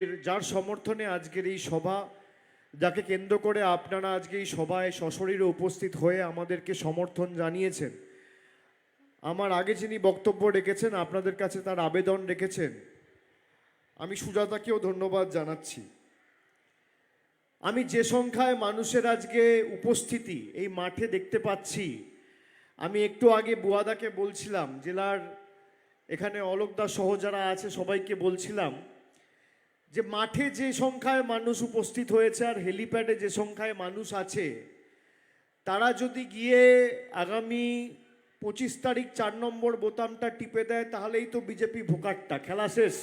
যার সমর্থনে আজকের এই সভা, যাকে কেন্দ্র করে আপনারা আজকে এই সভায় সশরীরে উপস্থিত হয়ে আমাদেরকে সমর্থন জানিয়েছেন। আমার আগে যিনি বক্তব্য রেখেছেন, আপনাদের কাছে তার আবেদন রেখেছেন। আমি সুজাতাকেও ধন্যবাদ জানাচ্ছি। আমি যে সংখ্যায় মানুষের আজকে উপস্থিতি এই মাঠে দেখতে পাচ্ছি, আমি একটু আগে বুয়াদাকে বলছিলাম, জেলার এখানে অলোকদা সহ যারা আছে সবাইকে বলছিলাম যে মাঠে যে সংখ্যায় মানুষ উপস্থিত হয়েছে আর হেলিপ্যাডে যে সংখ্যায় মানুষ আছে, তারা যদি গিয়ে আগামী পঁচিশ তারিখ চার নম্বর বোতামটা টিপে দেয়, তাহলেই তো বিজেপি ভোকারটা খেলা শেষ।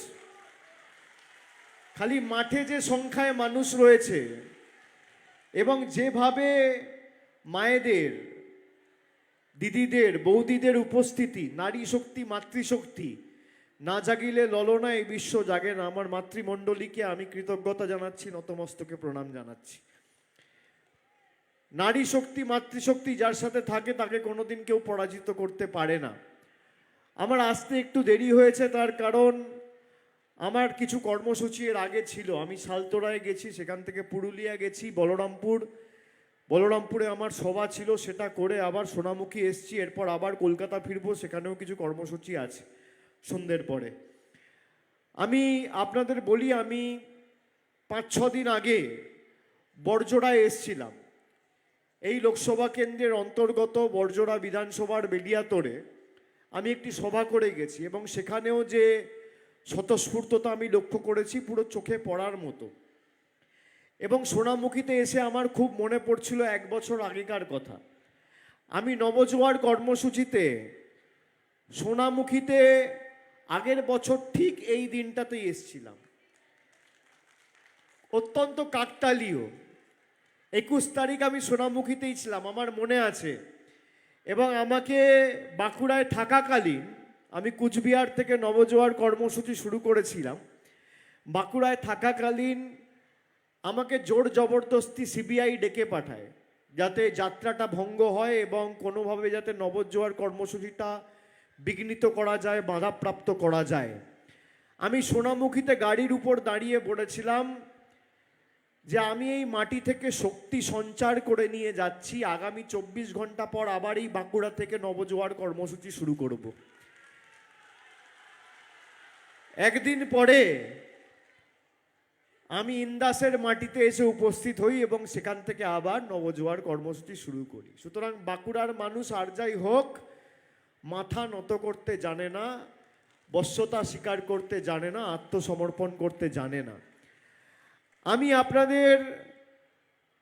খালি মাঠে যে সংখ্যায় মানুষ রয়েছে এবং যেভাবে মায়েদের, দিদিদের, বৌদিদের উপস্থিতি, নারী শক্তি, মাতৃশক্তি না জাগিলে ললনা এই বিশ্ব জাগে না। আমার মাতৃমণ্ডলীকে আমি কৃতজ্ঞতা জানাচ্ছি, নতমস্তকে প্রণাম জানাচ্ছি। নারী শক্তি, মাতৃশক্তি যার সাথে থাকে, তাকে কোনোদিন কেউ পরাজিত করতে পারে না। আমার আসতে একটু দেরি হয়েছে, তার কারণ আমার কিছু কর্মসূচি এর আগে ছিল। আমি সালতোরায় গেছি, সেখান থেকে পুরুলিয়া গেছি, বলরামপুর। বলরামপুরে আমার সভা ছিল, সেটা করে আবার সোনামুখী এসছি, এরপর আবার কলকাতা ফিরবো, সেখানেও কিছু কর্মসূচি আছে। সন্ধ্যের পরে। আমি আপনাদের বলি, আমি পাঁচ, ছ দিন আগে বর্জরায় এসছিলাম। এই লোকসভা কেন্দ্রের অন্তর্গত বর্জরা বিধানসভার বেলিয়াতরে আমি একটি সভা করে গেছি এবং সেখানেও যে স্বতঃস্ফূর্ততা আমি লক্ষ্য করেছি পুরো চোখে পড়ার মতো। এবং সোনামুখীতে এসে আমার খুব মনে পড়ছিল এক বছর আগেকার কথা। আমি নবজোয়ার কর্মসূচিতে সোনামুখীতে আগের বছর ঠিক এই দিনটাতেই এসছিলাম। অত্যন্ত কাকতালীয়। একুশ তারিখ আমি সোনামুখীতেই ছিলাম, আমার মনে আছে। এবং আমাকে বাঁকুড়ায় থাকাকালীন আমি কুচবিহার থেকে নবজোয়ার কর্মসূচি শুরু করেছিলাম। বাঁকুড়ায় থাকাকালীন আমাকে জোর জবরদস্তি সিবিআই ডেকে পাঠায়, যাতে যাত্রাটা ভঙ্গ হয় এবং কোনোভাবে যাতে নবজোয়ার কর্মসূচিটা বিঘ্নিত করা যায়, বাধাপ্রাপ্ত করা যায়। আমি সোনামুখীতে গাড়ির উপর দাঁড়িয়ে পড়েছিলাম যে আমি এই মাটি থেকে শক্তি সঞ্চার করে নিয়ে যাচ্ছি, আগামী চব্বিশ ঘণ্টা পর আবার এই বাঁকুড়া থেকে নবজোয়ার কর্মসূচি শুরু করব। একদিন পরে আমি ইন্দাসের মাটিতে এসে উপস্থিত হই এবং সেখান থেকে আবার নবজোয়ার কর্মসূচি শুরু করি। সুতরাং বাঁকুড়ার মানুষ আর যাই হোক মাথা নত করতে জানে না, বশ্যতা স্বীকার করতে জানে না, আত্মসমর্পণ করতে জানে না। আমি আপনাদের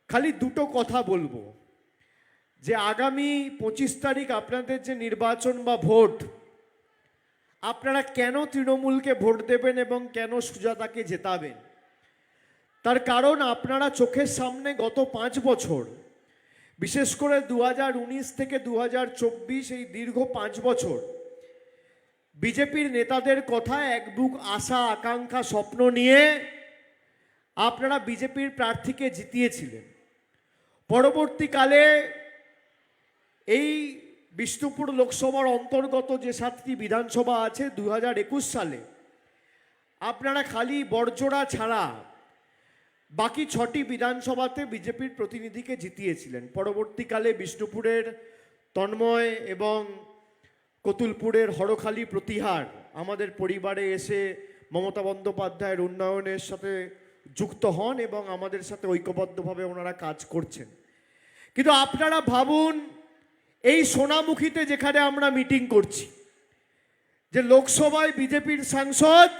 খালি দুটো কথা বলব। যে আগামী পঁচিশ তারিখ আপনাদের যে নির্বাচন বা ভোট, আপনারা কেন তৃণমূলকে ভোট দেবেন এবং কেন সুজাতাকে জেতাবেন? তার কারণ আপনারা চোখের সামনে গত পাঁচ বছর বিশেষ করে দু হাজার উনিশ থেকে দু হাজার চব্বিশ এই দীর্ঘ পাঁচ বছর, বিজেপির নেতাদের কথা এক বুক আশা, আকাঙ্ক্ষা, স্বপ্ন নিয়ে আপনারা বিজেপির প্রার্থীকে জিতিয়েছিলেন। পরবর্তীকালে এই বিষ্ণুপুর লোকসভার অন্তর্গত যে সাতটি বিধানসভা আছে দু হাজার একুশ সালে, আপনারা খালি বর্জরা ছাড়া বাকি ছটি বিধানসভাতে বিজেপির প্রতিনিধিকে জিতিয়েছিলেন। পরবর্তীকালে বিষ্ণুপুরের তন্ময় এবং কতুলপুরের হরখালি প্রতিহার আমাদের পরিবারে এসে মমতা বন্দ্যোপাধ্যায়ের উন্নয়নের সাথে যুক্ত হন এবং আমাদের সাথে ঐক্যবদ্ধভাবে ওনারা কাজ করছেন। কিন্তু আপনারা ভাবুন, এই সোনামুখীতে যেখানে আমরা মিটিং করছি, যে লোকসভায় বিজেপির সাংসদ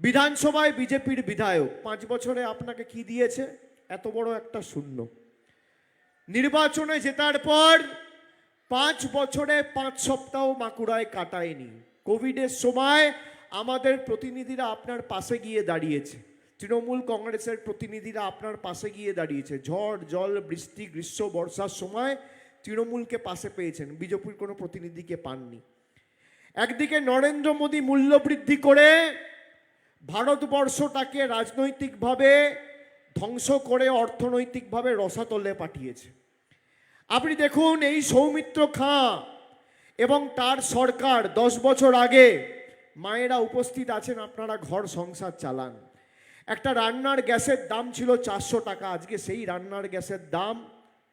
বিধানসভায় বিজেপির বিধায়ক, পাঁচ বছরে আপনাকে কি দিয়েছে? এত বড় একটা শূন্য। নির্বাচনে জেতার পর পাঁচ বছরে পাঁচ সপ্তাহ মাকুড়ায় কাটায়নি। কোভিডের সময় আমাদের প্রতিনিধিরা আপনার পাশে গিয়ে দাঁড়িয়েছে। তৃণমূল কংগ্রেসের প্রতিনিধিরা আপনার পাশে গিয়ে দাঁড়িয়েছে। ঝড়, জল, বৃষ্টি, গ্রীষ্ম, বর্ষার সময় তৃণমূলকে পাশে পেয়েছেন। বিজেপির কোনো প্রতিনিধিকে পাননি। একদিকে নরেন্দ্র মোদী মূল্য বৃদ্ধি করে ভারতবর্ষটাকে রাজনৈতিকভাবে ধ্বংস করে অর্থনৈতিকভাবে রসাতলে পাঠিয়েছে। আপনি দেখুন এই সৌমিত্র খাঁ এবং তার সরকার দশ বছর আগে মায়েরা উপস্থিত আছেন, আপনারা ঘর সংসার চালান। একটা রান্নার গ্যাসের দাম ছিল চারশো টাকা, আজকে সেই রান্নার গ্যাসের দাম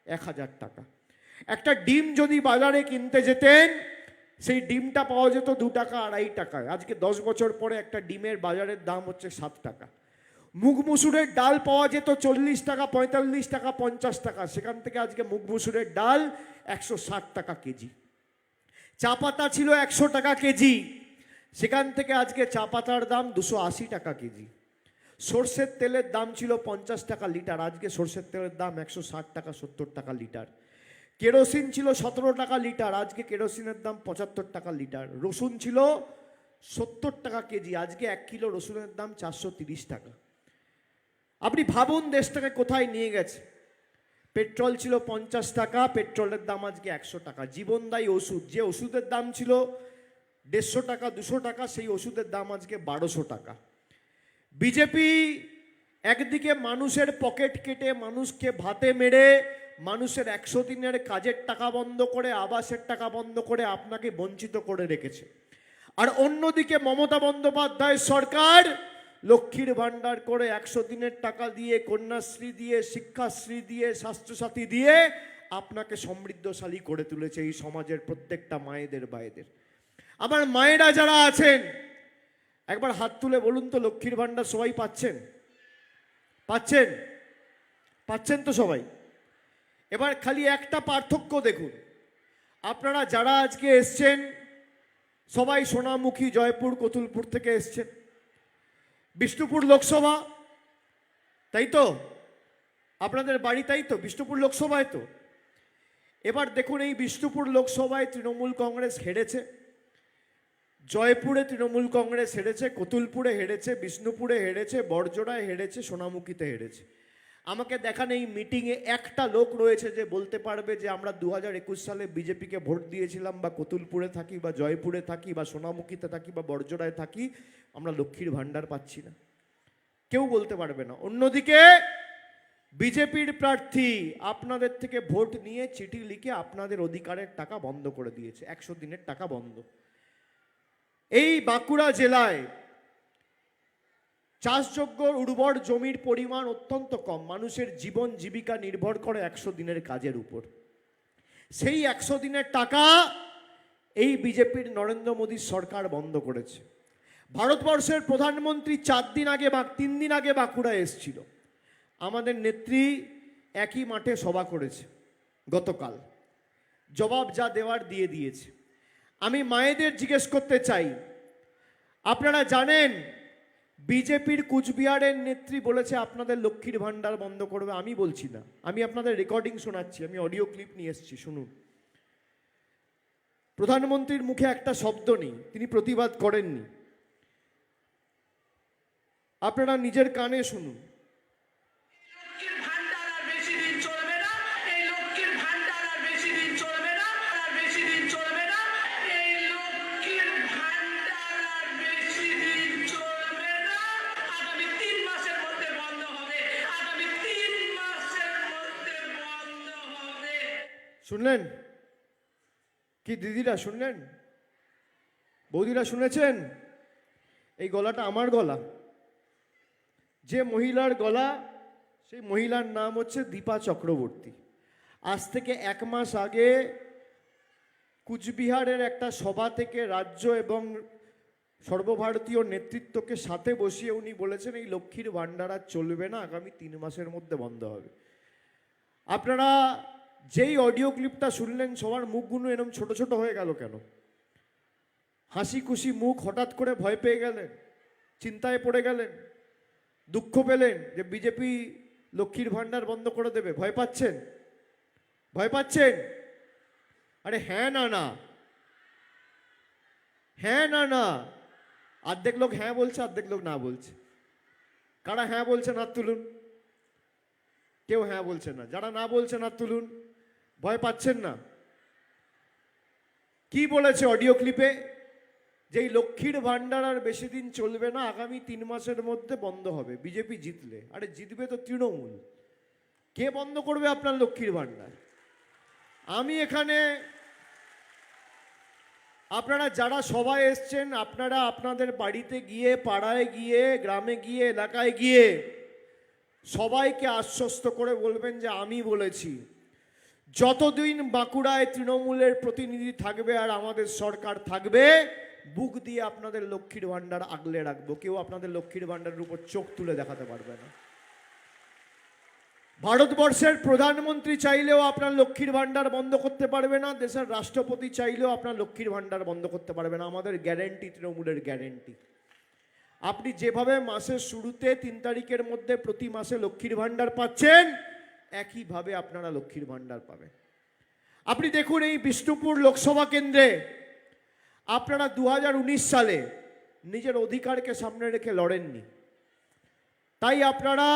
এক হাজার টাকা। একটা ডিম যদি বাজারে কিনতে যেতেন সেই ডিমটা পাওয়া যেত দু টাকা, আড়াই টাকায়। আজকে দশ বছর পরে একটা ডিমের বাজারের দাম হচ্ছে সাত টাকা। মুগ মুসুরের ডাল পাওয়া যেত চল্লিশ টাকা, পঁয়তাল্লিশ টাকা, পঞ্চাশ টাকা। সেখান থেকে আজকে মুগ মুসুরের ডাল একশো ষাট টাকা কেজি। চা পাতা ছিল একশো টাকা কেজি। সেখান থেকে আজকে চা পাতার দাম দুশো আশি টাকা কেজি। সর্ষের তেলের দাম ছিল পঞ্চাশ টাকা লিটার। আজকে সর্ষের তেলের দাম একশো ষাট টাকা, সত্তর টাকা লিটার। কেরোসিন ছিল সতেরো টাকা লিটার, আজকে কেরোসিনের দাম পঁচাত্তর টাকা লিটার। রসুন ছিল সত্তর টাকা কেজি, আজকে এক কিলো রসুনের দাম চারশো তিরিশ টাকা। আপনি ভাবুন দেশটাকে কোথায় নিয়ে গেছে। পেট্রোল ছিল পঞ্চাশ টাকা, পেট্রোলের দাম আজকে একশো টাকা। জীবনদায়ী ওষুধ, যে ওষুধের দাম ছিল দেড়শো টাকা, দুশো টাকা, সেই ওষুধের দাম আজকে বারোশো টাকা। বিজেপি একদিকে মানুষের পকেট কেটে মানুষকে ভাতে মেরে মানুষের একশো দিনের কাজের টাকা বন্ধ করে, আবাসের টাকা বন্ধ করে আপনাকে বঞ্চিত করে রেখেছে। আর অন্যদিকে মমতা বন্দ্যোপাধ্যায় সরকার লক্ষ্মীর ভাণ্ডার করে একশো দিনের টাকা দিয়ে, কন্যাশ্রী দিয়ে, শিক্ষাশ্রী দিয়ে, স্বাস্থ্যসাথী দিয়ে আপনাকে সমৃদ্ধশালী করে তুলেছে এই সমাজের প্রত্যেকটা মায়েদের বায়েদের। আমার মায়েরা যারা আছেন, একবার হাত তুলে বলুন তো, লক্ষ্মীর ভাণ্ডার সবাই পাচ্ছেন? পাচ্ছেন? পাচ্ছেন তো সবাই? এবার খালি একটা পার্থক্য দেখুন। আপনারা যারা আজকে এসছেন, সবাই সোনামুখী জয়পুর, কতুলপুর থেকে এসছেন। বিষ্ণুপুর লোকসভা, তাই তো? আপনাদের বাড়ি তাই তো? বিষ্ণুপুর লোকসভায় তো? এবার দেখুন, এই বিষ্ণুপুর লোকসভায় তৃণমূল কংগ্রেস হেরেছে। জয়পুরে তৃণমূল কংগ্রেস হেরেছে, কতুলপুরে হেরেছে, বিষ্ণুপুরে হেরেছে, বড়জোড়ায় হেরেছে, সোনামুখীতে হেরেছে। আমাকে দেখান এই মিটিংয়ে একটা লোক রয়েছে যে বলতে পারবে যে আমরা দু একুশ সালে বিজেপিকে ভোট দিয়েছিলাম বা কতুলপুরে থাকি বা জয়পুরে থাকি বা সোনামুখীতে থাকি বা বড়জোড়ায় থাকি, আমরা লক্ষ্মীর ভাণ্ডার পাচ্ছি না। কেউ বলতে পারবে না। অন্যদিকে বিজেপির প্রার্থী আপনাদের থেকে ভোট নিয়ে চিঠি লিখে আপনাদের অধিকারের টাকা বন্ধ করে দিয়েছে। একশো দিনের টাকা বন্ধ। এই বাঁকুড়া জেলায় চাষযোগ্য উর্বর জমির পরিমাণ অত্যন্ত কম। মানুষের জীবন জীবিকা নির্ভর করে একশো দিনের কাজের উপর। সেই একশো দিনের টাকা এই বিজেপির নরেন্দ্র মোদীর সরকার বন্ধ করেছে। ভারতবর্ষের প্রধানমন্ত্রী চার দিন আগে বা তিন দিন আগে বাঁকুড়া এসছিল। আমাদের নেত্রী একই মাঠে সভা করেছে গতকাল। জবাব যা দেওয়ার দিয়ে দিয়েছে। আমি মায়েদের জিজ্ঞেস করতে চাই, আপনারা জানেন বিজেপির কুচবিহারের নেত্রী বলেছে, আপনাদের লক্ষ্মীর ভাণ্ডার বন্ধ করবে। আমি বলছি না। আমি আপনাদের রেকর্ডিং শোনাচ্ছি। আমি অডিও ক্লিপ নিয়ে এসেছি, শুনুন। প্রধানমন্ত্রীর মুখে একটা শব্দ নেই, তিনি প্রতিবাদ করেননি। আপনারা নিজের কানে শুনুন। শুনলেন? কি দিদিরা শুনলেন? বৌদিরা শুনেছেন? এই গলাটা আমার গলা। যে মহিলার গলা, সেই মহিলার নাম হচ্ছে দীপা চক্রবর্তী। আজ থেকে এক মাস আগে কুচবিহারের একটা সভা থেকে রাজ্য এবং সর্বভারতীয় নেতৃত্বকে সাথে বসিয়ে উনি বলেছেন, এই লক্ষ্মীর ভাণ্ডার আর চলবে না, আগামী তিন মাসের মধ্যে বন্ধ হবে। আপনারা যেই অডিও ক্লিপটা শুনলেন, সবার মুখগুলো এরকম ছোট ছোট হয়ে গেল কেন? হাসি খুশি মুখ হঠাৎ করে ভয় পেয়ে গেলেন, চিন্তায় পড়ে গেলেন, দুঃখ পেলেন যে বিজেপি লক্ষ্মীর ভাণ্ডার বন্ধ করে দেবে। ভয় পাচ্ছেন? ভয় পাচ্ছেন? আরে হ্যাঁ না না। হ্যাঁ না না। অর্ধেক লোক হ্যাঁ বলছে অর্ধেক লোক না বলছে। কারা হ্যাঁ বলছেন হাত তুলুন? কেউ হ্যাঁ বলছে না। যারা না বলছেন হাত তুলুন ভয় পাচ্ছেন না? কি বলেছে অডিও ক্লিপে যে এই লক্ষ্মীর ভাণ্ডার আর বেশি দিন চলবে না, আগামী তিন মাসের মধ্যে বন্ধ হবে। বিজেপি জিতলে। আরে জিতবে তো তৃণমূল। কে বন্ধ করবে আপনার লক্ষ্মীর ভাণ্ডার? আমি এখানে, আপনারা যারা সবাই এসছেন, আপনারা আপনাদের বাড়িতে গিয়ে, পাড়ায় গিয়ে, গ্রামে গিয়ে, এলাকায় গিয়ে সবাইকে আশ্বস্ত করে বলবেন যে আমি বলেছি। যতদিন বাঁকুড়ায় তৃণমূলের প্রতিনিধি থাকবে আর আমাদের সরকার থাকবে, বুক দিয়ে আপনাদের লক্ষ্মীর ভাণ্ডার আগলে রাখব। কেউ আপনাদের লক্ষ্মীর ভাণ্ডারের উপর চোখ তুলে দেখাতে পারবে না। ভারতবর্ষের প্রধানমন্ত্রী চাইলেও আপনার লক্ষ্মীর ভাণ্ডার বন্ধ করতে পারবে না, দেশের রাষ্ট্রপতি চাইলেও আপনার লক্ষ্মীর ভাণ্ডার বন্ধ করতে পারবে না। আমাদের গ্যারেন্টি, তৃণমূলের গ্যারেন্টি। আপনি যেভাবে মাসের শুরুতে তিন তারিখের মধ্যে প্রতি মাসে লক্ষ্মীর ভাণ্ডার পাচ্ছেন একইভাবে আপনারা লক্ষ্মীর ভাণ্ডার পাবেন। আপনি দেখুন এই বিষ্ণুপুর লোকসভা কেন্দ্রে আপনারা দু হাজার উনিশ সালে নিজের অধিকারকে সামনে রেখে লড়েননি। তাই আপনারা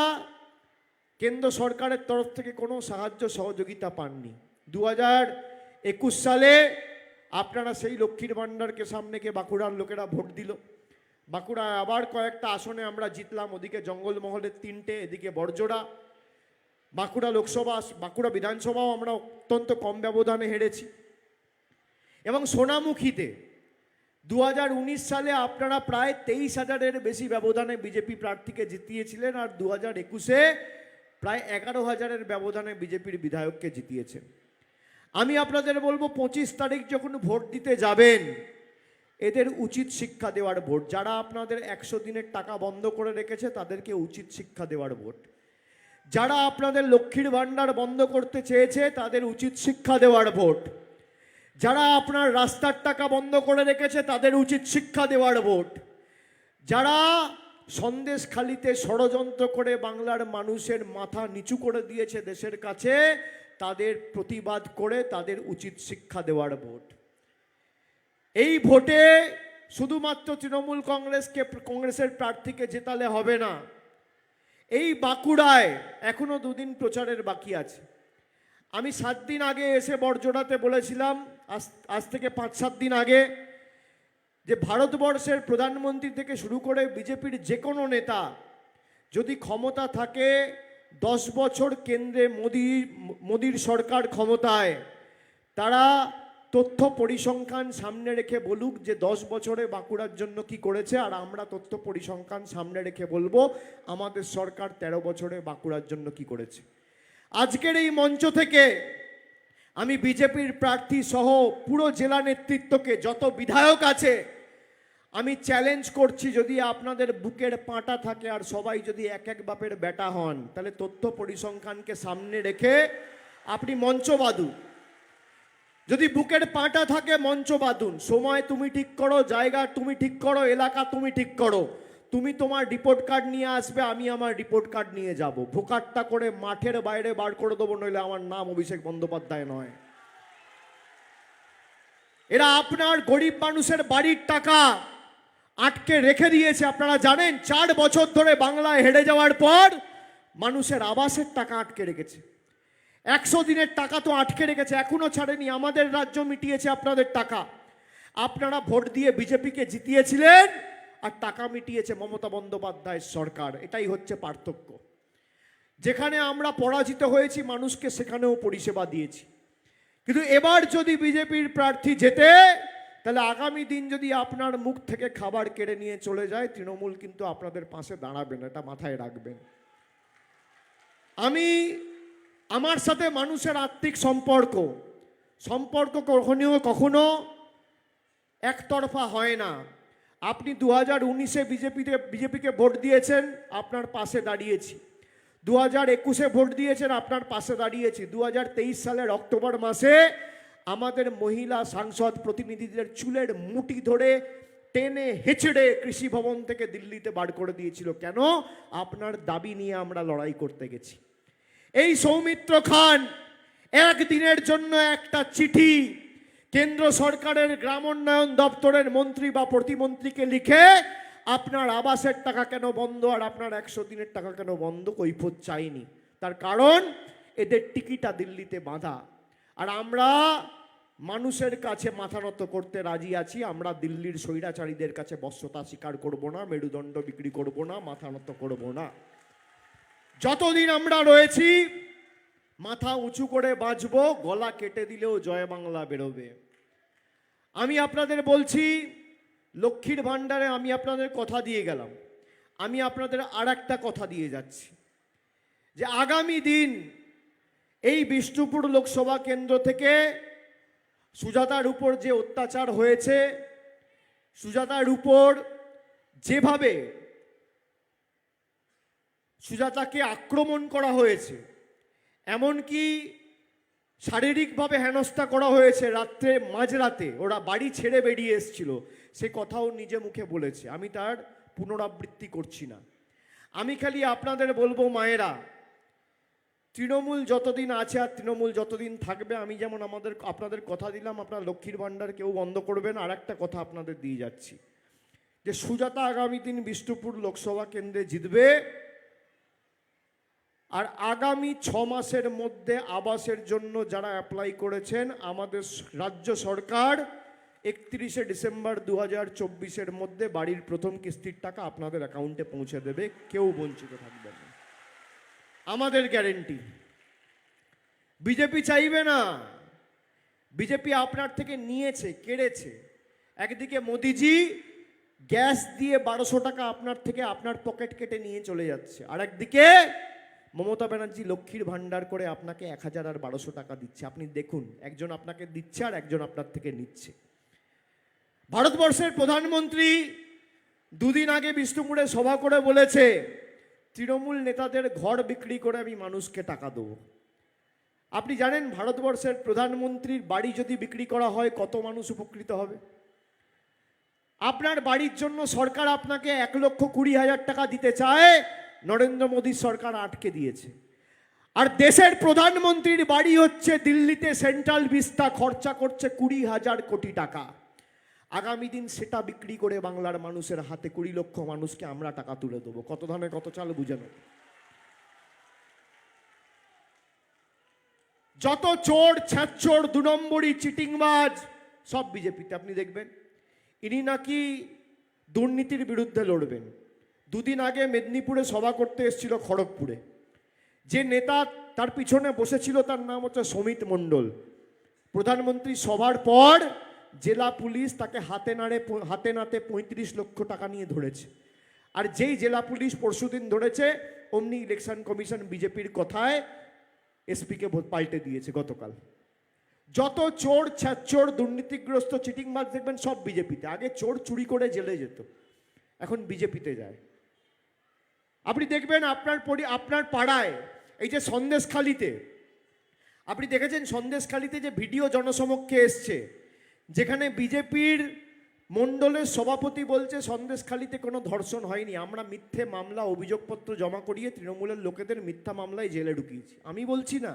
কেন্দ্র সরকারের তরফ থেকে কোনো সাহায্য সহযোগিতা পাননি। দু হাজার একুশ সালে আপনারা সেই লক্ষ্মীর ভাণ্ডারকে সামনেকে বাঁকুড়ার লোকেরা ভোট দিল। বাঁকুড়ায় আবার কয়েকটা আসনে আমরা জিতলাম, ওদিকে জঙ্গলমহলের তিনটে, এদিকে বড়জোড়া। বাঁকুড়া লোকসভা, বাঁকুড়া বিধানসভাও আমরা অত্যন্ত কম ব্যবধানে হেরেছি। এবং সোনামুখীতে দু হাজার উনিশ সালে আপনারা প্রায় তেইশ হাজারের বেশি ব্যবধানে বিজেপি প্রার্থীকে জিতিয়েছিলেন আর দু হাজার একুশে প্রায় এগারো হাজারের ব্যবধানে বিজেপির বিধায়ককে জিতিয়েছেন আমি আপনাদের বলব, পঁচিশ তারিখ যখন ভোট দিতে যাবেন, এদের উচিত শিক্ষা দেওয়ার ভোট। যারা আপনাদের একশো দিনের টাকা বন্ধ করে রেখেছে, তাদেরকে উচিত শিক্ষা দেওয়ার ভোট। যারা আপনাদের লক্ষ্মীর ভাণ্ডার বন্ধ করতে চেয়েছে, তাদের উচিত শিক্ষা দেওয়ার ভোট। যারা আপনার রাস্তার টাকা বন্ধ করে রেখেছে, তাদের উচিত শিক্ষা দেওয়ার ভোট। যারা সন্দেশখালিতে ষড়যন্ত্র করে বাংলার মানুষের মাথা নিচু করে দিয়েছে দেশের কাছে, তাদের প্রতিবাদ করে তাদের উচিত শিক্ষা দেওয়ার ভোট। এই ভোটে শুধুমাত্র তৃণমূল কংগ্রেসকে, কংগ্রেসের প্রার্থীকে জেতালে হবে না। এই বাঁকুড়ায় এখনও দুদিন প্রচারের বাকি আছে। আমি সাত দিন আগে এসে বড়জোড়াতে বলেছিলাম, আজ আজ থেকে পাঁচ, সাত দিন আগে, যে ভারতবর্ষের প্রধানমন্ত্রী থেকে শুরু করে বিজেপির যে কোনো নেতা যদি ক্ষমতা থাকে, দশ বছর কেন্দ্রে মোদি, মোদির সরকার ক্ষমতায়, তারা তথ্য পরিসংখ্যান সামনে রেখে বলুক যে দশ বছরে বাঁকুড়ার জন্য কি করেছে, আর আমরা তথ্য পরিসংখ্যান সামনে রেখে বলব, আমাদের সরকার তেরো বছরে বাঁকুড়ার জন্য কি করেছে। আজকের এই মঞ্চ থেকে আমি বিজেপির প্রার্থী সহ পুরো জেলা নেতৃত্বকে, যত বিধায়ক আছে, আমি চ্যালেঞ্জ করছি যদি আপনাদের বুকের পাঁটা থাকে আর সবাই যদি এক এক বাপের বেটা হন, তাহলে তথ্য পরিসংখ্যানকে সামনে রেখে আপনি মঞ্চ বাঁধুন। যদি বুকের পাঁটা থাকে, মঞ্চ বাঁধুন। সময় তুমি ঠিক করো, জায়গা তুমি ঠিক করো, এলাকা তুমি ঠিক করো। তুমি তোমার রিপোর্ট কার্ড নিয়ে আসবে, আমি আমার রিপোর্ট কার্ড নিয়ে যাব। ভোকাটটা করে মাঠের বাইরে বার করে দেবো, নইলে আমার নাম অভিষেক বন্দ্যোপাধ্যায় নয়। এরা আপনার গরিব মানুষের বাড়ির টাকা আটকে রেখে দিয়েছে। আপনারা জানেন, চার বছর ধরে বাংলায় হেরে যাওয়ার পর মানুষের আবাসের টাকা আটকে রেখেছে। একশো দিনের টাকা তো আটকে রেখেছে, এখনও ছাড়েনি, আমাদের রাজ্য মিটিয়েছে আপনাদের টাকা। আপনারা ভোট দিয়ে বিজেপিকে জিতিয়েছিলেন আর টাকা মিটিয়েছে মমতা বন্দ্যোপাধ্যায়ের সরকার, এটাই হচ্ছে পার্থক্য। যেখানে আমরা পরাজিত হয়েছি, মানুষকে সেখানেও পরিষেবা দিয়েছি। কিন্তু এবার যদি বিজেপির প্রার্থী যেতে তাহলে আগামী দিন যদি আপনার মুখ থেকে খাবার কেড়ে নিয়ে চলে যায়, তৃণমূল কিন্তু আপনাদের পাশে দাঁড়াবেন এটা মাথায় রাখবেন। আমি আমার সাথে মানুষের আত্মিক সম্পর্ক। সম্পর্ক কখনো কখনো একতরফা হয় না। আপনি দু হাজার উনিশে বিজেপিতে বিজেপিকে ভোট দিয়েছেন, আপনার পাশে দাঁড়িয়েছি। দু হাজার একুশে ভোট দিয়েছেন, আপনার পাশে দাঁড়িয়েছি। দু হাজার তেইশ সালের অক্টোবর মাসে আমাদের মহিলা সাংসদ প্রতিনিধিদের চুলের মুটি ধরে টেনে হেঁচড়ে কৃষি ভবন থেকে দিল্লিতে বার করে দিয়েছিল। কেন? আপনার দাবি নিয়ে আমরা লড়াই করতে গেছি। এই সৌমিত্র খান একদিনের জন্য একটা চিঠি কেন্দ্র সরকারের গ্রামোন্নয়ন দপ্তরের মন্ত্রী বা প্রতিমন্ত্রীকে লিখে, আপনার আবাসের টাকা কেন বন্ধ আর আপনার একশো দিনের টাকা কেন বন্ধ? কৈফত চাইনি। তার কারণ, এদের টিকিটা দিল্লিতে বাঁধা। আর আমরা মানুষের কাছে মাথা নত করতে রাজি আছি। আমরা দিল্লির স্বৈরাচারীদের কাছে বশ্যতা স্বীকার করব না, মেরুদণ্ড বিক্রি করব না, মাথা নত করব না। যতদিন আমরা রয়েছি, মাথা উঁচু করে বাঁচবো, গলা কেটে দিলেও জয় বাংলা বেরোবে। আমি আপনাদের বলছি, লক্ষ্মীর ভাণ্ডারে আমি আপনাদের কথা দিয়ে গেলাম। আমি আপনাদের আর একটা কথা দিয়ে যাচ্ছি। যে আগামী দিন এই বিষ্ণুপুর লোকসভা কেন্দ্র থেকে সুজাতার উপর যে অত্যাচার হয়েছে, সুজাতার উপর যেভাবে সুজাতাকে আক্রমণ করা হয়েছে। এমনকি শারীরিকভাবে হেনস্থা করা হয়েছে রাত্রে মাঝরাতে। ওরা বাড়ি ছেড়ে বেরিয়ে এসছিল। সে কথাও নিজে মুখে বলেছে। আমি তার পুনরাবৃত্তি করছি না। আমি খালি আপনাদের বলব, মায়েরা, তৃণমূল যতদিন আছে আর তৃণমূল যতদিন থাকবে, আমি যেমন আমাদের, আপনাদের কথা দিলাম, আপনার লক্ষ্মীর ভাণ্ডার কেউ বন্ধ করবেন আর একটা কথা আপনাদের দিয়ে যাচ্ছি। যে সুজাতা আগামী দিন বিষ্ণুপুর লোকসভা কেন্দ্রে জিতবে আর আগামী ছ মাসের মধ্যে আবাসের জন্য যারা অ্যাপ্লাই করেছেন, আমাদের রাজ্য সরকার একত্রিশে ডিসেম্বর দু হাজার চব্বিশের মধ্যে বাড়ির প্রথম কিস্তির টাকা আপনাদের অ্যাকাউন্টে পৌঁছে দেবে, কেউ বঞ্চিত থাকবে না। আমাদের গ্যারেন্টি বিজেপি চাইবে না। বিজেপি আপনার থেকে নিয়েছে, কেড়েছে। একদিকে মোদিজি গ্যাস দিয়ে বারোশো টাকা আপনার থেকে আপনার পকেট কেটে নিয়ে চলে যাচ্ছে আর একদিকে মমতা ব্যানার্জি লক্ষ্মীর ভাণ্ডার করে আপনাকে এক হাজার আর বারোশো টাকা দিচ্ছে। আপনি দেখুন, একজন আপনাকে দিচ্ছে আর একজন আপনার থেকে নিচ্ছে। ভারতবর্ষের প্রধানমন্ত্রী দুদিন আগে বিষ্ণুপুরে সভা করে বলেছে, তৃণমূল নেতাদের ঘর বিক্রি করে আমি মানুষকে টাকা দেবো। আপনি জানেন, ভারতবর্ষের প্রধানমন্ত্রীর বাড়ি যদি বিক্রি করা হয়, কত মানুষ উপকৃত হবে? আপনার বাড়ির জন্য সরকার আপনাকে এক লক্ষ কুড়ি হাজার টাকা দিতে চায় নরেন্দ্র মোদী সরকার আটকে দিয়েছে। আর দেশের প্রধানমন্ত্রীর বাড়ি হচ্ছে দিল্লিতে, সেন্ট্রাল বিস্তা খরচা করছে কুড়ি হাজার কোটি টাকা। আগামী দিন সেটা বিক্রি করে বাংলার মানুষের হাতে কুড়ি লক্ষ মানুষকে আমরা টাকা তুলে দেবো। কত ধানে কত চাল, বুঝে নেব যত চোর, ছ্যাচোর, দু নম্বরই চিটিংবাজ, সব বিজেপিতে। আপনি দেখবেন, ইনি নাকি দুর্নীতির বিরুদ্ধে লড়বেন। দুদিন আগে মেদিনীপুরে সভা করতে এসেছিল খড়গপুরে। যে নেতা তার পিছনে বসেছিল তার নাম হচ্ছে সমিত মণ্ডল। প্রধানমন্ত্রী সভার পর জেলা পুলিশ তাকে হাতে নাড়ে হাতে নাতে পঁয়ত্রিশ লক্ষ টাকা নিয়ে ধরেছে। আর যেই জেলা পুলিশ পরশুদিন ধরেছে, অমনি ইলেকশন কমিশন বিজেপির কথায় এসপিকে পাল্টে দিয়েছে গতকাল। যত চোর, ছ্যাচোর, দুর্নীতিগ্রস্ত চিটিং চিটিংবাজ দেখবেন সব বিজেপিতে। আগে চোর চুরি করে জেলে যেত, এখন বিজেপিতে যায়। আপনি দেখবেন আপনার পরি আপনার পাড়ায়, এই যে সন্দেশখালিতে, আপনি দেখেছেন সন্দেশখালিতে যে ভিডিও জনসমক্ষে এসছে, যেখানে বিজেপির মণ্ডলের সভাপতি বলছে সন্দেশখালিতে কোনো ধর্ষণ হয়নি, আমরা মিথ্যে মামলা, অভিযোগপত্র জমা করিয়ে তৃণমূলের লোকেদের মিথ্যা মামলায় জেলে ঢুকিয়েছি। আমি বলছি না,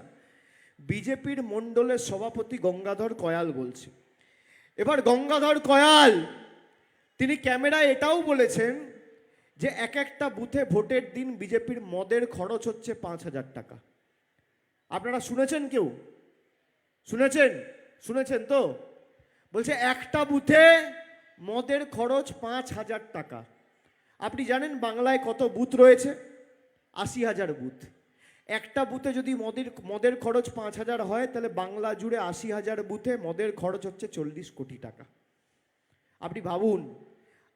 বিজেপির মণ্ডলের সভাপতি গঙ্গাধর কয়াল বলছে। এবার গঙ্গাধর কয়াল, তিনি ক্যামেরায় এটাও বলেছেন যে এক একটা বুথে ভোটের দিন বিজেপির মদের খরচ হচ্ছে পাঁচ হাজার টাকা। আপনারা শুনেছেন কেউ? শুনেছেন? শুনেছেন তো? বলছে, একটা বুথে মদের খরচ পাঁচ হাজার টাকা। আপনি জানেন বাংলায় কত বুথ রয়েছে? আশি হাজার বুথ। একটা বুথে যদি মদের মদের খরচ পাঁচ হাজার হয়, তাহলে বাংলা জুড়ে আশি হাজার বুথে মদের খরচ হচ্ছে চল্লিশ কোটি টাকা। আপনি ভাবুন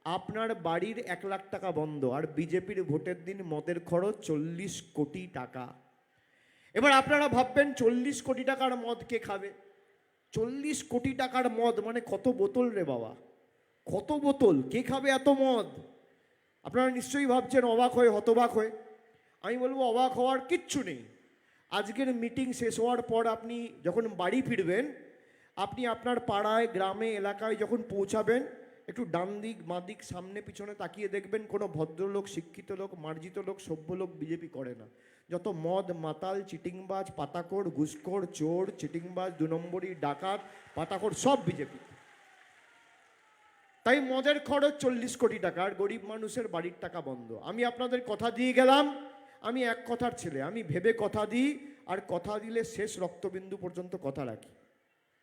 আপনার বাড়ির এক লাখ টাকা বন্ধ আর বিজেপির ভোটের দিন মদের খরচ চল্লিশ কোটি টাকা। এবার আপনারা ভাববেন চল্লিশ কোটি টাকার মদ কে খাবে? চল্লিশ কোটি টাকার মদ মানে কত বোতল রে বাবা? কত বোতল? কে খাবে এত মদ? আপনারা নিশ্চয়ই ভাবছেন অবাক হয়ে, হতবাক হয়ে। আমি বলব অবাক হওয়ার কিচ্ছু নেই। আজকের মিটিং শেষ হওয়ার পর আপনি যখন বাড়ি ফিরবেন, আপনি আপনার পাড়ায়, গ্রামে, এলাকায় যখন পৌঁছাবেন একটু ডান দিক, বাঁ দিক, সামনে, পিছনে তাকিয়ে দেখবেন কোনো ভদ্রলোক, শিক্ষিত লোক, মার্জিত লোক, সভ্য লোক বিজেপি করে না। যত মদ, মাতাল, চিটিংবাজ পাতাকোর ঘুষখোর, চোর, চিটিংবাজ, দু নম্বরই ডাকাত পাতাকোর সব বিজেপি। তাই মদের খরচ চল্লিশ কোটি টাকা, আর গরিব মানুষের বাড়ির টাকা বন্ধ। আমি আপনাদের কথা দিয়ে গেলাম। আমি এক কথার ছেলে, আমি ভেবে কথা দিই, আর কথা দিলে শেষ রক্তবিন্দু পর্যন্ত কথা রাখি।